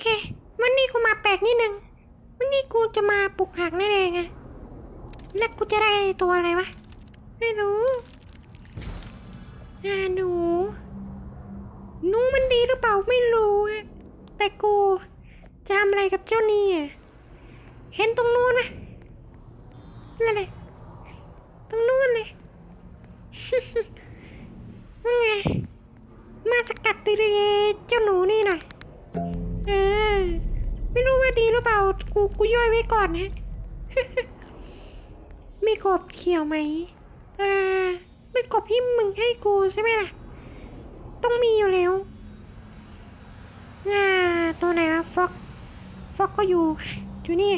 เค วันนี้กูมาแปลกนิดนึง วันนี้กูจะมาปลุกหักนั่นเองอะแล้วกูจะได้ตัวอะไรวะ ไม่รู้อ่าหนูหนูมันดีหรือเปล่าไม่รู้ แต่กูจะทำอะไรกับเจ้านี่อะเห็นตรงนู้นไหมนั่นเลยตรงนู้นเลย กูกูย่อยไว้ก่อนนะมีกบเขียวไหมอ่าเป็นกบที่มึงให้กูใช่ไหมล่ะ ต้องมีอยู่แล้วอ่าตัวไหนวะฟอกฟอกก็อยู่อยู่นี่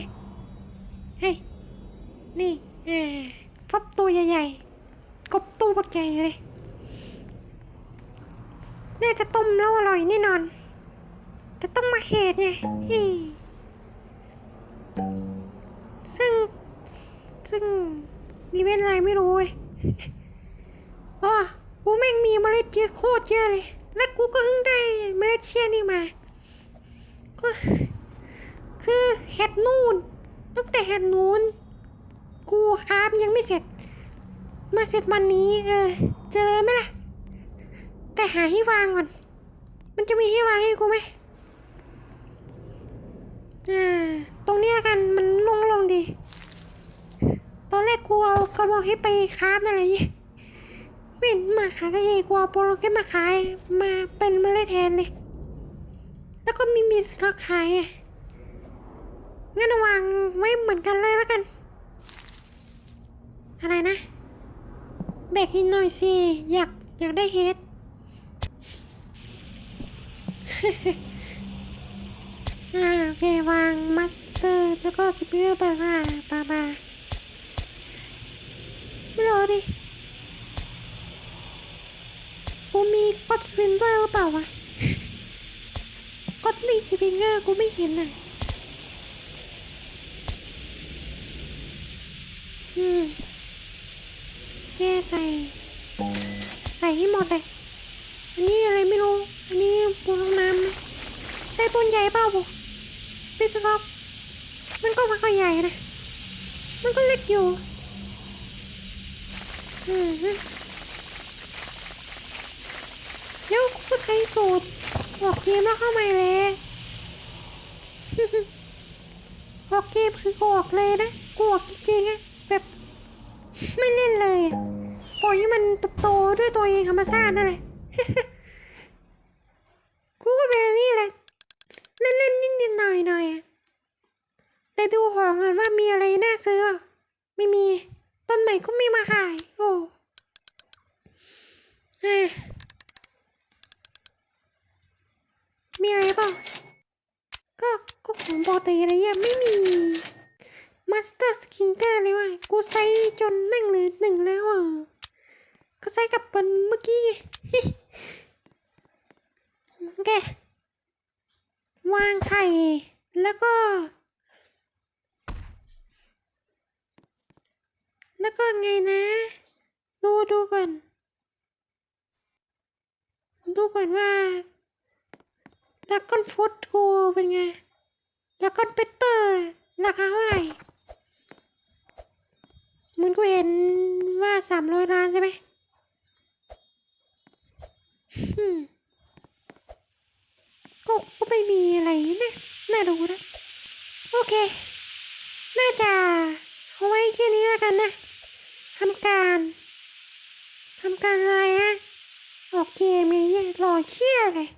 เฮ้ยนี่เออฟอกตัวใหญ่ๆกบตัวบักใหญ่เลยน่าจะต้มแล้วอร่อยแน่นอน แต่ต้องมาเหตุไงีเว้นอะไรไม่รู้เว้ยอ๋อกูแม่งมีเมล็ดเยอะโคตรเยอะเลย และกูก็เพิ่งได้เมล็ดเชียนี่มา ก็ คือเห็ดนู่นตั้งแต่เห็ดนูนกูครับยังไม่เสร็จ มาเสร็จวันนี้ เออ เจอไหมล่ะ แต่หาที่วางก่อน มันจะมีที่วางให้กูไหมอ่า ตรงนี้ละกันมันโลงดี อนแรกกูเอากระบอกให้ไปคราอะไรเห็นมาขายได้ยังกูเอาโปรโลแค่มาขายมาเป็นมาเล็ดแทนเลย แล้วก็มีมีสต็อกขายงั้นเอาวางไว้เหมือนกันเลยแล้วกัน อะไรนะแบกให้หน่อยสิ อยากอยากได้เฮดอ่าโอเควางมัสเตอร์ แล้วก็สเปียร์แบบว่าบาบาไม่รู้ดิกูมีก็อดสวิน เดอร์หรือเปล่าวะก็อดลีสวิงเกอร์กูไม่เห็นอะอืมแค่ใส่ใส่ให้หมดเลย อันนี้อะไรไม่รู้ อันนี้ปูลงน้ำนะได้ต้นใหญ่เปล่าบุปิสต็อกมันก็ไมันก็ใหญ่นะ มันก็เล็กอยู่ อืมฮึเดี๋ยวกู ใช้สูตรอกเกมแล้วเข้ามาเลยออกเกมคือกูออกเลยนะกูออกจริงๆอะแบบไม่เล่นเลยอะปล่อยให้มันโตด้วยตัวเองธรรมชาตินั่นแหละกูก็แบบนี้แหละเล่นเล่นนิดนิดหน่อยหน่อยๆแต่ดูของก่อนว่ามีอะไรน่าซื้อไม่มีต้นใหม่ก็ไม่มาขายโอ้เอ้ยมีอะไรเปล่า ก็ ก็ของ ปกติอะไรเงี้ยไม่มีมาสเตอร์สกินเกอร์เลยว่ะกูใช้จนแม่งเหลือหนึ่งแล้วอะก็ใช้กับปันเมื่อกี้ไงโอเควางไข่แล้วก็ แล้วก็ไงนะ ดูดูก่อน ดูก่อนว่าดักกอนฟุตกูเป็นไง ดักอนเปเตอร์ราคาเท่าไหร่มือนกูเห็นว่าสามร้อยล้านใช่ไหมก็ก็ไม่มีอะไรนะน่าดูนะ โอเค น่าจะเอาไว้แค่นี้แล้วกันนะทำการทำการอะไรฮะออกเกมเลยเนี่ยรอเชี่ยเลย